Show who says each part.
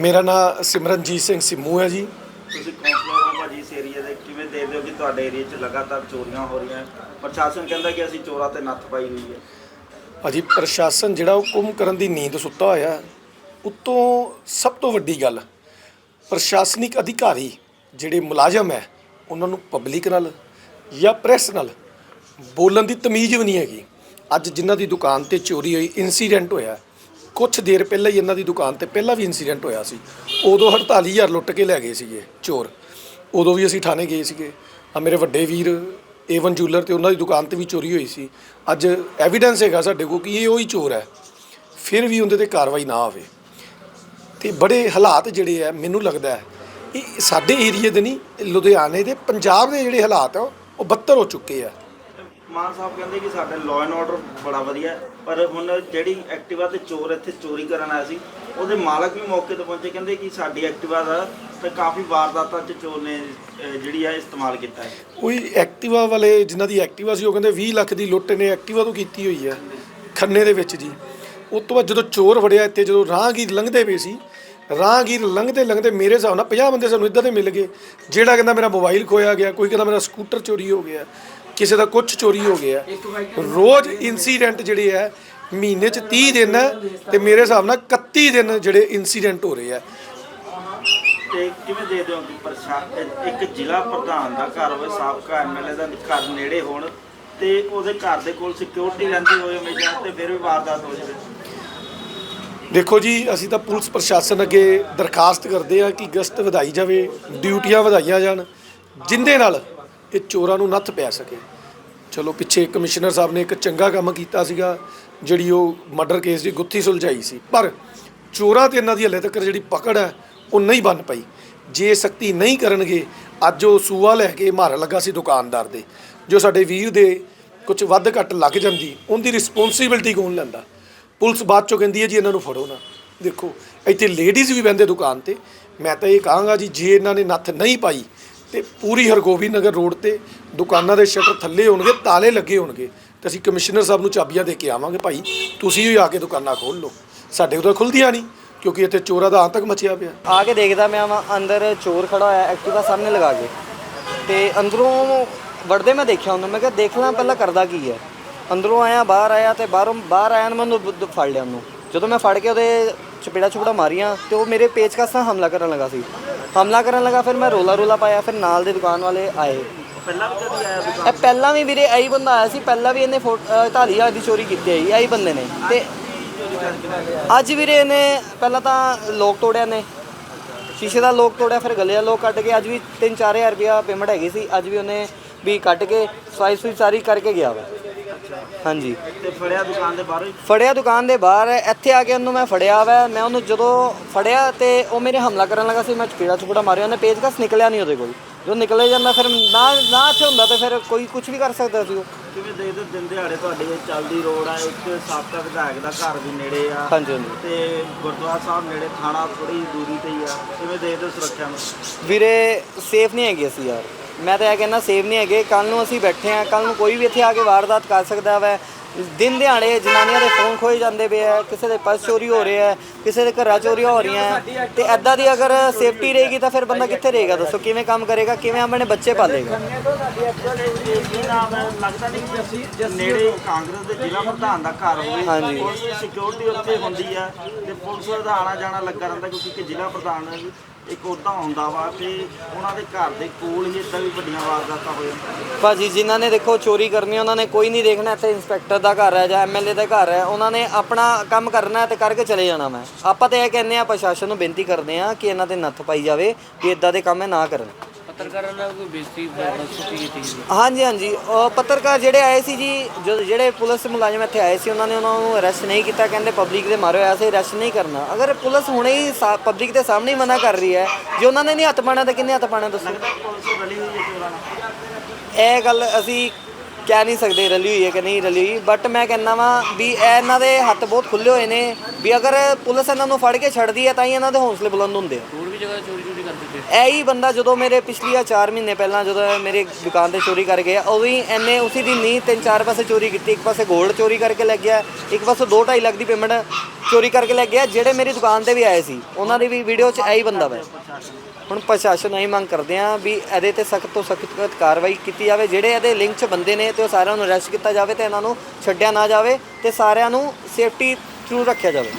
Speaker 1: ਮੇਰਾ ਨਾਮ ਸਿਮਰਨਜੀਤ ਸਿੰਘ ਸਿੰਮੂ ਹੈ ਜੀ।
Speaker 2: ਤੁਸੀਂ ਕਾਉਂਸਲਰ ਹੋ ਭਾਜੀ ਇਸ ਏਰੀਆ ਦੇ ਕਿਵੇਂ ਦੇਖਦੇ ਹੋ ਕਿ ਤੁਹਾਡੇ ਏਰੀਆ 'ਚ ਲਗਾਤਾਰ ਚੋਰੀਆਂ ਹੋ ਰਹੀਆਂ? ਪ੍ਰਸ਼ਾਸਨ ਕਹਿੰਦਾ ਕਿ ਅਸੀਂ ਚੋਰਾਂ ਤੇ ਨੱਥ ਪਾਈ ਹੋਈ ਹੈ।
Speaker 1: ਭਾਜੀ ਪ੍ਰਸ਼ਾਸਨ ਜਿਹੜਾ ਉਹ ਕੁੰਮ ਕਰਨ ਦੀ ਨੀਂਦ ਸੁੱਤਾ ਹੋਇਆ। ਉੱਤੋਂ ਸਭ ਤੋਂ ਵੱਡੀ ਗੱਲ ਪ੍ਰਸ਼ਾਸਨਿਕ ਅਧਿਕਾਰੀ ਜਿਹੜੇ ਮੁਲਾਜ਼ਮ ਹੈ ਉਹਨਾਂ ਨੂੰ ਪਬਲਿਕ ਨਾਲ ਜਾਂ ਪ੍ਰੈਸ ਨਾਲ ਬੋਲਣ ਦੀ ਤਮੀਜ਼ ਵੀ ਨਹੀਂ ਹੈਗੀ। ਅੱਜ ਜਿਨ੍ਹਾਂ ਦੀ ਦੁਕਾਨ ਤੇ ਚੋਰੀ ਹੋਈ ਇਨਸੀਡੈਂਟ ਹੋਇਆ ਕੁਝ ਦੇਰ ਪਹਿਲਾਂ ਹੀ ਇਹਨਾਂ ਦੀ ਦੁਕਾਨ ਤੇ ਪਹਿਲਾਂ ਵੀ ਇਨਸੀਡੈਂਟ ਹੋਇਆ ਸੀ। ਉਦੋਂ 48000 ਲੁੱਟ ਕੇ ਲੈ ਗਏ ਸੀਗੇ ਚੋਰ। ਉਦੋਂ ਵੀ ਅਸੀਂ ਥਾਣੇ ਗਏ ਸੀਗੇ। ਆ ਮੇਰੇ ਵੱਡੇ ਵੀਰ ਏਵਨ ਜੂਲਰ ਤੇ ਉਹਨਾਂ ਦੀ ਦੁਕਾਨ ਤੇ ਵੀ ਚੋਰੀ ਹੋਈ ਸੀ। ਅੱਜ ਐਵੀਡੈਂਸ ਹੈਗਾ ਸਾਡੇ ਕੋਲ ਕਿ ਇਹ ਉਹੀ ਚੋਰ ਹੈ। ਫਿਰ ਵੀ ਉਹਦੇ ਤੇ ਕਾਰਵਾਈ ਨਾ ਆਵੇ। ਤੇ ਬੜੇ ਹਾਲਾਤ ਜਿਹੜੇ ਆ, ਮੈਨੂੰ ਲੱਗਦਾ ਹੈ ਇਹ ਸਾਡੇ ਏਰੀਏ ਦੇ ਨਹੀਂ, ਲੁਧਿਆਣੇ ਦੇ, ਪੰਜਾਬ ਦੇ ਜਿਹੜੇ ਹਾਲਾਤ ਆ, ਉਹ ਬੱਤਰ ਹੋ ਚੁੱਕੇ ਆ।
Speaker 2: ਮਾਨ ਸਾਹਿਬ ਕਹਿੰਦੇ ਕਿ ਸਾਡੇ ਲਾਅ ਐਂਡ ਆਰਡਰ ਬੜਾ ਵਧੀਆ ਹੈ, ਪਰ ਹੁਣ ਜਿਹੜੀ ਐਕਟਿਵਾ ਤੇ ਚੋਰ ਇੱਥੇ ਚੋਰੀ ਕਰਨ ਆਇਆ ਸੀ ਉਹਦੇ ਮਾਲਕ ਵੀ ਮੌਕੇ ਤੇ ਪਹੁੰਚੇ ਕਹਿੰਦੇ ਕਿ ਸਾਡੀ ਐਕਟਿਵਾ ਦਾ ਤੇ ਕਾਫੀ ਵਾਰਦਾਤਾਂ 'ਚ ਚੋਰ ਨੇ ਅਹ, ਜਿਹੜੀ ਆ ਇਸਤੇਮਾਲ ਕੀਤਾ ਹੈ।
Speaker 1: ਕੋਈ ਐਕਟਿਵਾ ਵਾਲੇ ਜਿਨ੍ਹਾਂ ਦੀ ਐਕਟਿਵਾ ਸੀ ਉਹ ਕਹਿੰਦੇ 20 ਲੱਖ ਦੀ ਲੁੱਟ ਨੇ ਐਕਟਿਵਾ ਤੋਂ ਕੀਤੀ ਹੋਈ ਹੈ ਖੰਨੇ ਦੇ ਵਿੱਚ ਜੀ। ਉਸ ਤੋਂ ਬਾਅਦ ਜਦੋਂ ਚੋਰ ਵੜਿਆ ਇੱਥੇ ਜਦੋਂ ਰਾਹਗੀਰ ਲੰਘਦੇ ਪਏ ਸੀ ਰਾਹਗੀਰ ਲੰਘਦੇ ਲੰਘਦੇ ਮੇਰੇ ਹਿਸਾਬ ਨਾਲ 50 ਬੰਦੇ ਸਾਨੂੰ ਇੱਦਾਂ ਦੇ ਮਿਲ ਗਏ ਜਿਹੜਾ ਕਹਿੰਦਾ ਮੇਰਾ ਮੋਬਾਈਲ ਖੋਇਆ ਗਿਆ ਕੋਈ ਕਹਿੰਦਾ ਮੇਰਾ ਸਕੂਟਰ ਚੋਰੀ ਹੋ ਗਿਆ ਕਿਸੇ ਦਾ ਕੁਝ ਚੋਰੀ ਹੋ ਗਿਆ। ਰੋਜ਼ ਇਨਸੀਡੈਂਟ ਜਿਹੜੇ ਹੈ ਮਹੀਨੇ 'ਚ 30 ਦਿਨ ਹੈ ਤੇ ਮੇਰੇ ਹਿਸਾਬ ਨਾਲ 31 ਦਿਨ ਜਿਹੜੇ ਇਨਸੀਡੈਂਟ ਹੋ ਰਹੇ ਆ।
Speaker 2: ਤੇ ਕਿਵੇਂ ਦੇਖਦੇ ਹੋ ਕਿ ਪ੍ਰਸ਼ਾ ਇੱਕ ਜ਼ਿਲ੍ਹਾ ਪ੍ਰਧਾਨ ਦਾ ਘਰ ਹੋਵੇ ਸਾਬਕਾ ਐਮਐਲਏ ਦਾ ਘਰ ਨੇੜੇ ਹੋਣ ਤੇ ਉਹਦੇ ਘਰ ਦੇ ਕੋਲ ਸਿਕਿਉਰਿਟੀ ਰਹਿੰਦੀ ਹੋਵੇ ਹਮੇਸ਼ਾ ਤੇ ਫਿਰ ਵੀ ਵਾਰਦਾਤ ਹੋ ਜਾਵੇ?
Speaker 1: ਦੇਖੋ ਜੀ ਅਸੀਂ ਤਾਂ ਪੁਲਿਸ ਪ੍ਰਸ਼ਾਸਨ ਅੱਗੇ ਦਰਖਾਸਤ ਕਰਦੇ ਆ ਕਿ ਗਸ਼ਤ ਵਧਾਈ ਜਾਵੇ ਡਿਊਟੀਆਂ ਵਧਾਈਆਂ ਜਾਣ। ਜਿੰਦੇ ਨਾਲ ਇਹ ਚੋਰਾਂ ਨੂੰ ਨੱਥ ਪੈ ਸਕੇ। ਚਲੋ ਪਿੱਛੇ ਕਮਿਸ਼ਨਰ ਸਾਹਿਬ ਨੇ ਇੱਕ ਚੰਗਾ ਕੰਮ ਕੀਤਾ ਸੀਗਾ, ਜਿਹੜੀ ਉਹ ਮਰਡਰ ਕੇਸ ਦੀ ਗੁੱਥੀ ਸੁਲਝਾਈ ਸੀ। ਪਰ ਚੋਰਾਂ ਤੇ ਇਹਨਾਂ ਦੀ ਹਲੇ ਤੱਕ ਜਿਹੜੀ ਪਕੜ ਹੈ, ਉਹ ਨਹੀਂ ਬਣ ਪਈ। ਜੇ ਸਖਤੀ ਨਹੀਂ ਕਰਨਗੇ, ਅੱਜ ਉਹ ਸੂਆ ਲੈ ਕੇ ਮਾਰਨ ਲੱਗਾ ਸੀ ਦੁਕਾਨਦਾਰ ਦੇ, ਜੋ ਸਾਡੇ ਵੀਰ ਦੇ ਕੁਝ ਵੱਧ ਘੱਟ ਲੱਗ ਜਾਂਦੀ, ਉਹਦੀ ਰਿਸਪੌਂਸਿਬਿਲਟੀ ਕੌਣ ਲੈਂਦਾ? ਪੁਲਿਸ ਬਾਅਦ ਚੋਂ ਕਹਿੰਦੀ ਹੈ ਜੀ, ਇਹਨਾਂ ਨੂੰ ਫੜੋ ਨਾ। ਦੇਖੋ, ਇੱਥੇ ਲੇਡੀਜ਼ ਵੀ ਬਹਿੰਦੇ ਦੁਕਾਨ ਤੇ। ਮੈਂ ਤਾਂ ਇਹ ਕਹਾਂਗਾ ਜੀ, ਜੇ ਇਹਨਾਂ ਨੇ ਨੱਥ ਨਹੀਂ ਪਾਈ ਤੇ ਪੂਰੀ ਹਰਗੋਬਿੰਦ ਨਗਰ ਰੋਡ ਤੇ ਦੁਕਾਨਾਂ ਦੇ ਸ਼ਟਰ ਥੱਲੇ ਹੋਣਗੇ, ਤਾਲੇ ਲੱਗੇ ਹੋਣਗੇ। ਤੇ ਅਸੀਂ ਕਮਿਸ਼ਨਰ ਸਾਹਿਬ ਨੂੰ ਚਾਬੀਆਂ ਦੇ ਕੇ ਆਵਾਂਗੇ ਭਾਈ। ਤੁਸੀਂ ਵੀ ਆ ਕੇ ਦੁਕਾਨਾਂ ਖੋਲ ਲਓ। ਸਾਡੇ ਉਦੋਂ ਖੁੱਲਦੀਆਂ ਨਹੀਂ, ਕਿਉਂਕਿ ਇੱਥੇ ਚੋਰਾਂ ਦਾ ਆਤੰਕ ਮਚਿਆ ਪਿਆ।
Speaker 3: ਆ ਕੇ ਦੇਖਦਾ ਮੈਂ ਵਾਂ, ਅੰਦਰ ਚੋਰ ਖੜਾ ਹੋਇਆ, ਐਕਟਿਵਾ ਸਾਹਮਣੇ ਲਗਾ ਕੇ। ਤੇ ਅੰਦਰੋਂ ਵੜਦੇ ਮੈਂ ਦੇਖਿਆ ਉਹਨੂੰ, ਮੈਂ ਕਿਹਾ ਦੇਖ ਲਾਂ ਪਹਿਲਾਂ ਕਰਦਾ ਕੀ ਹੈ। ਅੰਦਰੋਂ ਆਇਆ, ਬਾਹਰ ਆਇਆ ਤੇ ਬਾਹਰੋਂ, ਬਾਹਰ ਆਇਆ ਨਾ ਮੈਨੂੰ ਫੜ ਲਿਆ ਉਹਨੂੰ। ਜਦੋਂ ਮੈਂ ਫੜ ਕੇ ਉਹਦੇ ਚਪੇੜਾ ਚੁਪੜਾ ਮਾਰੀਆਂ ਤੇ ਉਹ ਮੇਰੇ ਪੇਚਕਸ ਨਾਲ ਹਮਲਾ ਕਰਨ ਲੱਗਾ ਸੀ। ਹਮਲਾ ਕਰਨ ਲੱਗਾ ਫਿਰ ਮੈਂ ਰੋਲਾ ਰੋਲਾ ਪਾਇਆ ਫਿਰ ਨਾਲ ਦੇ ਦੁਕਾਨ ਵਾਲੇ ਆਏ।
Speaker 2: ਪਹਿਲਾਂ ਵੀ ਕਦੀ ਆਇਆ ਦੁਕਾਨ?
Speaker 3: ਇਹ ਪਹਿਲਾਂ ਵੀ ਵੀਰੇ ਇਹੀ ਬੰਦਾ ਆਇਆ ਸੀ ਪਹਿਲਾਂ ਵੀ ਇਹਨੇ ਢਾਲੀ ਹਜ਼ਾਰ ਦੀ ਚੋਰੀ ਕੀਤੀ ਹੈ ਇਹੀ ਬੰਦੇ ਨੇ। ਤੇ ਅੱਜ ਵੀਰੇ ਇਹਨੇ ਪਹਿਲਾਂ ਤਾਂ ਲੋਕ ਤੋੜਿਆ ਨੇ। ਸ਼ੀਸ਼ੇ ਦਾ ਲੋਕ ਤੋੜਿਆ ਫਿਰ ਗਲੇ ਦਾ ਲੋਕ ਕੱਟ ਕੇ ਅੱਜ ਵੀ 3-4000 ਰੁਪਇਆ ਪੇਮੈਂਟ ਹੈਗੀ ਸੀ ਅੱਜ ਵੀ ਉਹਨੇ ਵੀ ਕੱਟ ਕੇ ਸਵਾਈ ਸੂਈ ਸਾਰੀ ਕਰਕੇ ਗਿਆ ਵਾ। ਹਾਂਜੀ।
Speaker 2: ਤੇ ਫੜਿਆ ਦੁਕਾਨ ਦੇ ਬਾਹਰੋਂ ਹੀ?
Speaker 3: ਫੜਿਆ ਦੁਕਾਨ ਦੇ ਬਾਹਰ ਇੱਥੇ ਆ ਕੇ ਉਹਨੂੰ ਮੈਂ ਫੜਿਆ ਵਾ। ਮੈਂ ਉਹਨੂੰ ਜਦੋਂ ਫੜਿਆ ਤੇ ਉਹ ਮੇਰੇ ਹਮਲਾ ਕਰਨ ਲੱਗਾ ਸੀ ਮੈਂ ਚਪੇੜਾ ਚੁਪੜਾ ਮਾਰਿਆ। ਉਹਨੇ ਪੇਚਕਸ ਨਿਕਲਿਆ ਨਹੀਂ ਉਹਦੇ ਕੋਲ। ਜਦੋਂ ਨਿਕਲੇ ਜਾਂਦਾ ਫਿਰ ਨਾ ਨਾ ਇੱਥੇ ਹੁੰਦਾ ਤੇ ਫਿਰ ਕੋਈ ਕੁਝ ਵੀ ਕਰ ਸਕਦਾ ਸੀ ਉਹ।
Speaker 2: ਕਿਵੇਂ ਦੇਖਦੇ ਹੋ ਦਿਨ ਦਿਹਾੜੇ ਤੁਹਾਡੇ ਇਹ ਚੱਲਦੀ ਰੋਡ ਆ ਇੱਕ ਸਾਬਕਾ ਵਿਧਾਇਕ ਦਾ ਘਰ ਵੀ ਨੇੜੇ ਆ।
Speaker 3: ਹਾਂਜੀ ਹਾਂਜੀ।
Speaker 2: ਤੇ ਗੁਰਦੁਆਰਾ ਸਾਹਿਬ ਨੇੜੇ ਥਾਣਾ ਥੋੜੀ ਦੂਰੀ ਤੇ ਹੀ ਆ। ਕਿਵੇਂ ਦੇਖਦੇ ਹੋ ਸੁਰੱਖਿਆ ਨੂੰ?
Speaker 3: ਵੀਰੇ ਸੇਫ ਨਹੀਂ ਹੈਗੇ ਅਸੀਂ ਯਾਰ। ਮੈਂ ਤਾਂ ਇਹ ਕਹਿੰਦਾ ਸੇਫ ਨਹੀਂ ਹੈਗੇ ਕੱਲ ਨੂੰ ਅਸੀਂ ਬੈਠੇ ਆ ਕੱਲ ਨੂੰ ਕੋਈ ਵੀ ਇੱਥੇ ਆ ਕੇ ਵਾਰਦਾਤ ਕਰ ਸਕਦਾ ਵੈ ਦਿਨ ਦਿਹਾੜੇ ਜਨਾਨੀਆਂ ਦੇ ਫੋਨ ਖੋਏ ਜਾਂਦੇ ਪਏ ਆ ਕਿਸੇ ਦੇ ਪਰਸ ਚੋਰੀ ਹੋ ਰਹੇ ਕਿਸੇ ਦੇ ਘਰਾਂ ਚੋਰੀਆਂ ਹੋ ਰਹੀਆਂ। ਤੇ ਐਦਾਂ ਦੀ ਅਗਰ ਸੇਫਟੀ ਰਹੇਗੀ ਤਾਂ ਫਿਰ ਬੰਦਾ ਕਿੱਥੇ ਰਹੇਗਾ ਦੱਸੋ ਕਿਵੇਂ ਕੰਮ ਕਰੇਗਾ ਕਿਵੇਂ ਆਪਣੇ ਬੱਚੇ ਪਾਲੇਗਾ
Speaker 2: ਲੱਗਦਾ ਨਹੀਂ ਕਿ ਅਸੀਂ ਨੇੜੇ ਕਾਂਗਰਸ ਦੇ ਜ਼ਿਲ੍ਹਾ ਪ੍ਰਧਾਨ ਦਾ ਘਰ ਹੋਵੇ
Speaker 3: ਹਾਂਜੀ।
Speaker 2: ਪੁਲਿਸ ਸਿਕਿਉਰਿਟੀ ਉੱਥੇ ਹੁੰਦੀ ਆ ਤੇ ਪੁਲਿਸ ਦਾ ਆਣਾ ਜਾਣਾ ਲੱਗਾ ਰਹਿੰਦਾ ਕਿਉਂਕਿ ਜ਼ਿਲ੍ਹਾ ਪ੍ਰਧਾਨ ਇੱਕ ਉਹਦਾ ਹੁੰਦਾ ਵਾ ਤੇ ਉਹਨਾਂ ਦੇ ਘਰ ਦੇ ਕੋਲ ਹੀ ਇਦਾਂ ਵੀ ਵੱਡੀਆਂ ਵਾਰਦਾਤਾਂ ਹੋ ਜਾਂਦੀਆਂ
Speaker 3: ਭਾਜੀ, ਜਿਨ੍ਹਾਂ ਨੇ ਦੇਖੋ ਚੋਰੀ ਕਰਨੀ, ਉਹਨਾਂ ਨੇ ਕੋਈ ਨਹੀਂ ਦੇਖਣਾ, ਇੱਥੇ ਇੰਸਪੈਕਟਰ ਦਾ ਘਰ ਹੈ ਜਾਂ ਐਮਐਲਏ ਦਾ ਘਰ ਹੈ, ਉਹਨਾਂ ਨੇ ਆਪਣਾ ਕੰਮ ਕਰਨਾ ਹੈ ਤੇ ਕਰਕੇ ਚਲੇ ਜਾਣਾ ਮੈਂ। ਆਪਾਂ ਤਾਂ ਇਹ ਕਹਿੰਦੇ ਆ ਪ੍ਰਸ਼ਾਸਨ ਨੂੰ ਬੇਨਤੀ ਕਰਦੇ ਆ ਕਿ ਇਹਨਾਂ ਤੇ ਨੱਥ ਪਾਈ ਜਾਵੇ ਕਿ ਇਦਾਂ ਦੇ ਕੰਮ ਇਹ ਨਾ ਕਰਨ।
Speaker 4: ਪੱਤਰਕਾਰਾਂ ਨਾਲ ਕੋਈ ਬੇਇੱਜ਼ਤੀ ਬਦਸੂਤੀ ਕੀਤੀ ਗਈ
Speaker 3: ਹਾਂਜੀ ਹਾਂਜੀ। ਉਹ ਪੱਤਰਕਾਰ ਜਿਹੜੇ ਆਏ ਸੀ ਜੀ ਜੋ- ਜਿਹੜੇ ਪੁਲਿਸ ਮੁਲਾਜ਼ਮ ਇੱਥੇ ਆਏ ਸੀ ਉਹਨਾਂ ਨੇ ਉਹਨਾਂ ਨੂੰ ਅਰੈਸਟ ਨਹੀਂ ਕੀਤਾ ਕਹਿੰਦੇ ਪਬਲਿਕ ਦੇ ਮਾਰੇ ਹੋਇਆ ਸੀ ਅਰੈਸਟ ਨਹੀਂ ਕਰਨਾ। ਅਗਰ ਪੁਲਿਸ ਹੁਣੇ ਹੀ ਪਬਲਿਕ ਦੇ ਸਾਹਮਣੇ ਹੀ ਮਨਾ ਕਰ ਰਹੀ ਹੈ ਜੇ ਉਹਨਾਂ ਨੇ ਨਹੀਂ ਹੱਥ ਪਾਣਾ ਤਾਂ ਕਿੰਨੇ ਹੱਥ ਪਾਣਾ ਦੱਸੋ ਇਹ ਗੱਲ ਅਸੀਂ ਕਹਿ ਨਹੀਂ ਸਕਦੇ ਰਲੀ ਹੋਈ ਹੈ ਕਿ ਨਹੀਂ ਰਲੀ ਹੋਈ ਬਟ ਮੈਂ ਕਹਿੰਦਾ ਵਾਂ ਵੀ ਇਹ ਇਹਨਾਂ ਦੇ ਹੱਥ ਬਹੁਤ ਖੁੱਲੇ ਹੋਏ ਨੇ ਵੀ ਅਗਰ ਪੁਲਿਸ ਇਹਨਾਂ ਨੂੰ ਫੜ ਕੇ ਛੱਡਦੀ ਹੈ ਤਾਂ ਹੀ ਇਹਨਾਂ ਦੇ ਹੌਸਲੇ ਬੁਲੰਦ ਹੁੰਦੇ ਆ।
Speaker 4: ਵੀ ਜਗ੍ਹਾ ਚੋਰੀ ਚੋਰੀ ਕਰਦੇ ਪਏ
Speaker 3: ਇਹ ਹੀ ਬੰਦਾ ਜਦੋਂ ਮੇਰੇ ਪਿਛਲੀ ਆ 4 ਮਹੀਨੇ ਪਹਿਲਾਂ ਜਦੋਂ ਮੇਰੇ ਦੁਕਾਨ ਤੇ ਚੋਰੀ ਕਰ ਗਿਆ ਉਦੋਂ ਹੀ ਇਹਨੇ ਉਸੇ ਦਿਨ ਨਹੀਂ ਤਿੰਨ ਚਾਰ ਪਾਸੇ ਚੋਰੀ ਕੀਤੀ ਇੱਕ ਪਾਸੇ 골ਡ ਚੋਰੀ ਕਰਕੇ ਲੈ ਗਿਆ ਇੱਕ ਪਾਸੇ 2.5 ਲੱਖ ਦੀ ਪੇਮੈਂਟ ਚੋਰੀ ਕਰਕੇ ਲੈ ਗਿਆ ਜਿਹੜੇ ਮੇਰੀ ਦੁਕਾਨ ਤੇ ਵੀ ਆਏ ਸੀ ਉਹਨਾਂ ਦੀ ਵੀ ਵੀਡੀਓ 'ਚ ਇਹੀ ਬੰਦਾ ਵਾ। ਹੁਣ ਪ੍ਰਸ਼ਾਸਨ ਨੂੰ ਹੀ ਮੰਗ ਕਰਦੇ ਆ ਵੀ ਇਹਦੇ ਤੇ ਸਖਤ ਤੋਂ ਸਖਤ ਕਾਰਵਾਈ ਕੀਤੀ ਜਾਵੇ, ਜਿਹੜੇ ਇਹਦੇ ਲਿੰਕ 'ਚ ਬੰਦੇ ਨੇ ਤੇ ਉਹ ਸਾਰਿਆਂ ਨੂੰ ਅਰੈਸਟ ਕੀਤਾ ਜਾਵੇ ਤੇ ਇਹਨਾਂ ਨੂੰ ਛੱਡਿਆ ਨਾ ਜਾਵੇ ਤੇ ਸਾਰਿਆਂ ਨੂੰ ਸੇਫਟੀ ਥਰੂ ਰੱਖਿਆ ਜਾਵੇ।